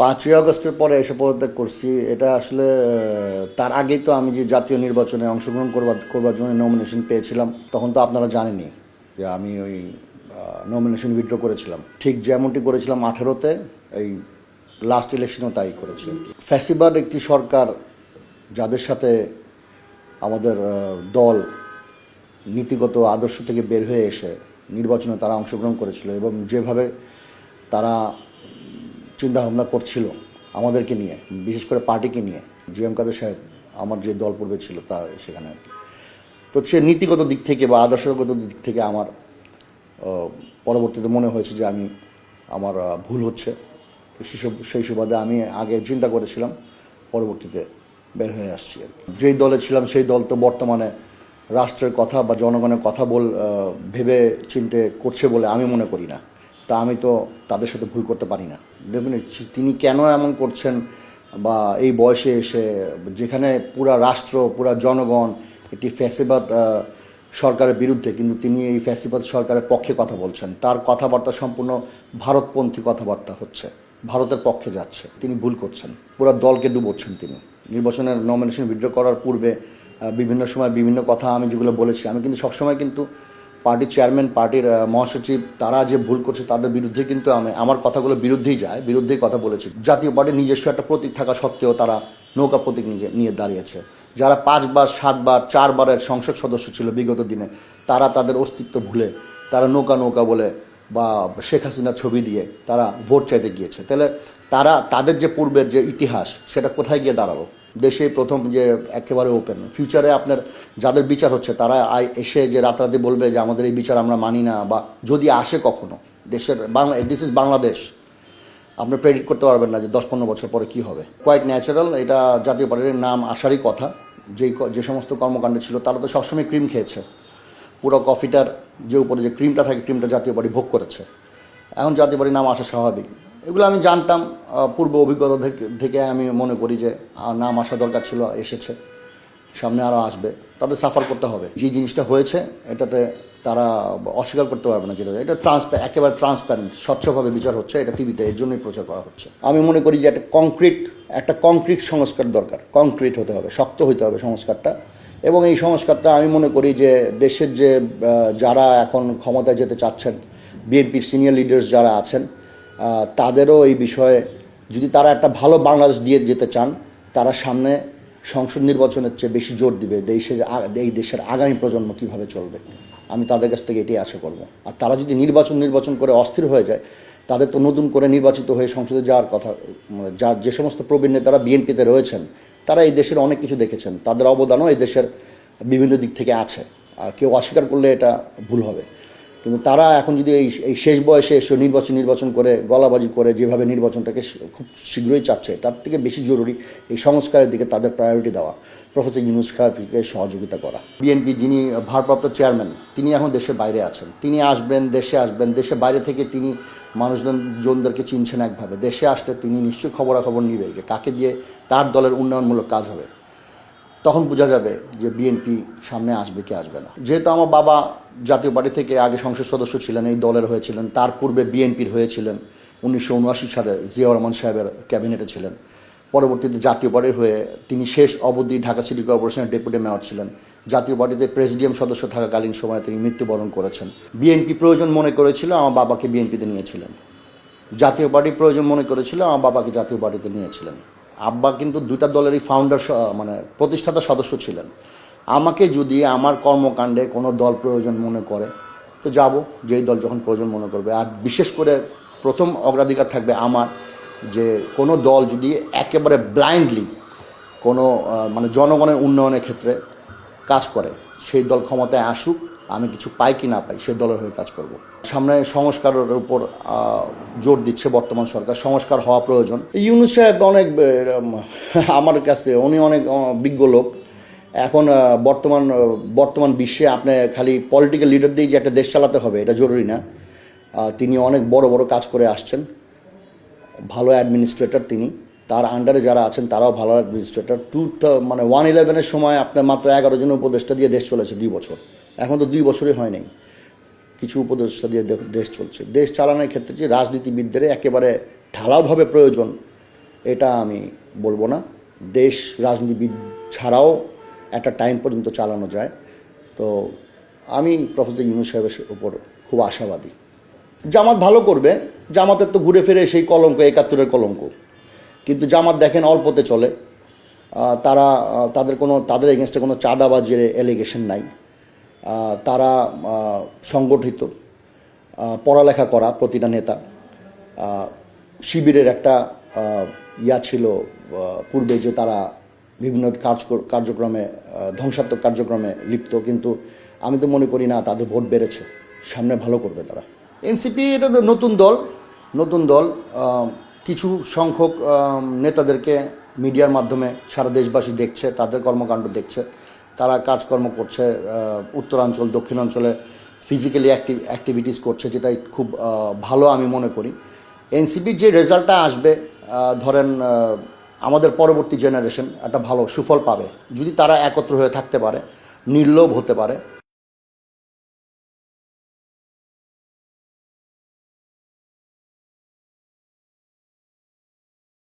পাঁচই আগস্টের পরে এসে পদত্যাগ করছি, এটা আসলে তার আগেই তো আমি যে জাতীয় নির্বাচনে অংশগ্রহণ করবার করবার জন্য নমিনেশন পেয়েছিলাম, তখন তো আপনারা জানেনই যে আমি ওই নমিনেশন উইথড্র করেছিলাম। ঠিক যেমনটি করেছিলাম আঠেরোতে, এই লাস্ট ইলেকশনেও তাই করেছি ফ্যাসিবাদ একটি সরকার যাদের সাথে আমাদের দল নীতিগত আদর্শ থেকে বের হয়ে এসে নির্বাচনে তারা অংশগ্রহণ করেছিল এবং যেভাবে তারা চিন্তা ভাবনা করছিল আমাদেরকে নিয়ে, বিশেষ করে পার্টিকে নিয়ে জি এম কাদের সাহেব আমার যে দল পূর্বে ছিল তার সেখানে আর কি। তো সে নীতিগত দিক থেকে বা আদর্শগত দিক থেকে আমার পরবর্তীতে মনে হয়েছে যে আমি, আমার ভুল হচ্ছে। তো সেসব সেই সুবাদে আমি আগে চিন্তা করেছিলাম, পরবর্তীতে বের হয়ে আসছি আর কি। যেই দলে ছিলাম সেই দল তো বর্তমানে রাষ্ট্রের কথা বা জনগণের কথা বল ভেবে চিনতে করছে বলে আমি মনে করি না। তা আমি তো তাদের সাথে ভুল করতে পারি না। ডেফিনেট তিনি কেন এমন করছেন বা এই বয়সে এসে যেখানে পুরা রাষ্ট্র, পুরা জনগণ একটি ফ্যাসিবাদ সরকারের বিরুদ্ধে কিন্তু তিনি এই ফ্যাসিবাদ সরকারের পক্ষে কথা বলছেন। তার কথাবার্তা সম্পূর্ণ ভারতপন্থী কথাবার্তা হচ্ছে। ভারতের পক্ষে যাচ্ছে। তিনি ভুল করছেন। পুরো দলকে ডুবোচ্ছেন তিনি। নির্বাচনের নমিনেশন উইথড্র করার পূর্বে বিভিন্ন সময় বিভিন্ন কথা আমি যেগুলো বলেছি, আমি কিন্তু সবসময় কিন্তু পার্টির চেয়ারম্যান, পার্টির মহাসচিব, তারা যে ভুল করছে তাদের বিরুদ্ধে কিন্তু আমি আমার কথাগুলো বিরুদ্ধেই যায়, বিরুদ্ধেই কথা বলেছি। জাতীয় পার্টির নিজস্ব একটা প্রতীক থাকা সত্ত্বেও তারা নৌকা প্রতীক নিয়ে নিয়ে দাঁড়িয়েছে। যারা পাঁচবার, সাতবার, চারবারের সংসদ সদস্য ছিল বিগত দিনে, তারা তাদের অস্তিত্ব ভুলে, তারা নৌকা নৌকা বলে বা শেখ হাসিনার ছবি দিয়ে তারা ভোট চাইতে গিয়েছে। তাহলে তারা তাদের যে পূর্বের যে ইতিহাস, সেটা কোথায় গিয়ে দাঁড়াল? দেশে প্রথম যে একেবারে ওপেন ফিউচারে আপনার যাদের বিচার হচ্ছে, তারা এসে যে রাতারাতি বলবে যে আমাদের এই বিচার আমরা মানি না বা যদি আসে কখনো, দেশের বাংলা দিস ইজ বাংলাদেশ আপনি প্রেডিক্ট করতে পারবেন না যে দশ পনেরো বছর পরে কি হবে। কোয়াইট ন্যাচারাল এটা জাতীয় পার্টির নাম আসারই কথা। যেই যে সমস্ত কর্মকাণ্ড ছিল, তারা তো সবসময় ক্রিম খেয়েছে। পুরো কফিটার যে উপরে যে ক্রিমটা থাকে ক্রিমটা জাতীয় পার্টি ভোগ করেছে। এখন জাতীয় পার্টির নাম আসা স্বাভাবিক। এগুলো আমি জানতাম পূর্ব অভিজ্ঞতা থেকে আমি মনে করি যে নাম আসা দরকার ছিল, এসেছে, সামনে আরও আসবে, তাদের সাফার করতে হবে। যে জিনিসটা হয়েছে, এটাতে তারা অস্বীকার করতে পারবে না যেটা। এটা ট্রান্সপে একেবারে ট্রান্সপ্যারেন্ট স্বচ্ছভাবে বিচার হচ্ছে, এটা টিভিতে এর জন্যই প্রচার করা হচ্ছে। আমি মনে করি যে একটা কংক্রিট একটা কংক্রিট সংস্কার দরকার। কংক্রিট হতে হবে, শক্ত হতে হবে সংস্কারটা। এবং এই সংস্কারটা আমি মনে করি যে, দেশের যে যারা এখন ক্ষমতায় যেতে চাচ্ছেন, বিএনপির সিনিয়র লিডার্স যারা আছেন তাদেরও এই বিষয়ে যদি তারা একটা ভালো বাংলাদেশ দিয়ে যেতে চান, তারা সামনে সংসদ নির্বাচনের চেয়ে বেশি জোর দিবে দেশের এই দেশের আগামী প্রজন্ম কীভাবে চলবে। আমি তাদের কাছ থেকে এটাই আশা করব। আর তারা যদি নির্বাচন নির্বাচন করে অস্থির হয়ে যায়, তাদের তো নতুন করে নির্বাচিত হয়ে সংসদে যাওয়ার কথা মানে যার যে সমস্ত প্রবীণ নেতারা বিএনপিতে রয়েছেন, তারা এই দেশের অনেক কিছু দেখেছেন। তাদের অবদানও এই দেশের বিভিন্ন দিক থেকে আছে। কেউ অস্বীকার করলে এটা ভুল হবে। কিন্তু তারা এখন যদি এই এই শেষ বয়সে এসে নির্বাচন নির্বাচন করে, গলাবাজি করে, যেভাবে নির্বাচনটাকে খুব শীঘ্রই চাচ্ছে, তার থেকে বেশি জরুরি এই সংস্কারের দিকে তাদের প্রায়োরিটি দেওয়া প্রফেসর ইউনুস খানকে সহযোগিতা করা। বিএনপি যিনি ভারপ্রাপ্ত চেয়ারম্যান তিনি এখন দেশের বাইরে আছেন। তিনি আসবেন, দেশে আসবেন দেশে বাইরে থেকে তিনি মানুষজন জনদেরকে চিনছেন একভাবে। দেশে আসলে তিনি নিশ্চয়ই খবরাখবর নিবে, যে কাকে দিয়ে তার দলের উন্নয়নমূলক কাজ হবে। তখন বোঝা যাবে যে বিএনপি সামনে আসবে কি আসবে না। যেহেতু আমার বাবা জাতীয় পার্টি থেকে আগে সংসদ সদস্য ছিলেন, এই দলের হয়েছিলেন তার পূর্বে বিএনপির হয়েছিলেন উনিশশো উনআশি সালে জিয়াউর রহমান সাহেবের ক্যাবিনেটে ছিলেন। পরবর্তীতে জাতীয় পার্টির হয়ে তিনি শেষ অবধি ঢাকা সিটি কর্পোরেশনের ডেপুটি মেয়র ছিলেন। জাতীয় পার্টিতে প্রেসিডিয়াম সদস্য থাকাকালীন সময়ে তিনি মৃত্যুবরণ করেছেন। বিএনপি প্রয়োজন মনে করেছিল, আমার বাবাকে বিএনপিতে নিয়েছিলেন। জাতীয় পার্টি প্রয়োজন মনে করেছিল, আমার বাবাকে জাতীয় পার্টিতে নিয়েছিলেন। আব্বা কিন্তু দুইটা দলেরই ফাউন্ডার মানে প্রতিষ্ঠাতা সদস্য ছিলেন। আমাকে যদি আমার কর্মকাণ্ডে কোনো দল প্রয়োজন মনে করে, তো যাব, যেই দল যখন প্রয়োজন মনে করবে। আর বিশেষ করে প্রথম অগ্রাধিকার থাকবে আমার, যে কোনো দল যদি একেবারে ব্লাইন্ডলি কোনো মানে জনগণের উন্নয়নের ক্ষেত্রে কাজ করে, সেই দল ক্ষমতায় আসুক, আমি কিছু পাই কি না পাই, সেই দলের হয়ে কাজ করব। সামনে সংস্কারের উপর জোর দিচ্ছে বর্তমান সরকার, সংস্কার হওয়া প্রয়োজন। ইউনুস সাহেব অনেক আমার কাছ থেকে, উনি অনেক বিজ্ঞ লোক। এখন বর্তমান বর্তমান বিশ্বে আপনি খালি পলিটিক্যাল লিডার দিয়ে যে একটা দেশ চালাতে হবে, এটা জরুরি না। তিনি অনেক বড় বড় কাজ করে আসছেন। ভালো অ্যাডমিনিস্ট্রেটর তিনি। তার আন্ডারে যারা আছেন, তারাও ভালো অ্যাডমিনিস্ট্রেটর টু মানে ওয়ান ইলেভেনের সময় আপনার মাত্র এগারো জন উপদেষ্টা দিয়ে দেশ চলেছে দুই বছর। এখন তো দুই বছরই হয় নাই। কিছু উপদেষ্টা দিয়ে দেশ চলছে। দেশ চালানোর ক্ষেত্রে যে রাজনীতিবিদদের একেবারে ঢালাওভাবে প্রয়োজন, এটা আমি বলব না। দেশ রাজনীতিবিদ ছাড়াও একটা টাইম পর্যন্ত চালানো যায়। তো আমি প্রফেসর ইউনুস সাহেবের উপর খুব আশাবাদী। জামাত ভালো করবে। জামাতের তো ঘুরে ফিরে সেই কলঙ্ক, একাত্তরের কলঙ্ক। কিন্তু জামাত দেখেন অল্পতে চলে। তারা তাদের কোনো, তাদের এগেনস্টে কোনো চাঁদাবাজের এলিগেশন নাই। তারা সংগঠিত। পড়ালেখা করা প্রতিটা নেতা। শিবিরের একটা ইয়া ছিল পূর্বে যে তারা বিভিন্ন কাজ কার্যক্রমে ধ্বংসাত্মক কার্যক্রমে লিপ্ত। কিন্তু আমি তো মনে করি না তাদের ভোট বেড়েছে। সামনে ভালো করবে তারা। এনসিপি এটা তো নতুন দল। নতুন দল কিছু সংখ্যক নেতাদেরকে মিডিয়ার মাধ্যমে সারা দেশবাসী দেখছে, তাদের কর্মকাণ্ড দেখছে। তারা কাজকর্ম করছে উত্তরাঞ্চল, দক্ষিণাঞ্চলে ফিজিক্যালি অ্যাক্টিভ অ্যাক্টিভিটিস করছে, যেটাই খুব ভালো আমি মনে করি। এনসিপির যে রেজাল্টটা আসবে ধরেন আমাদের পরবর্তী জেনারেশন একটা ভালো সুফল পাবে। যদি তারা একত্র হয়ে থাকতে পারে, নির্লোভ হতে পারে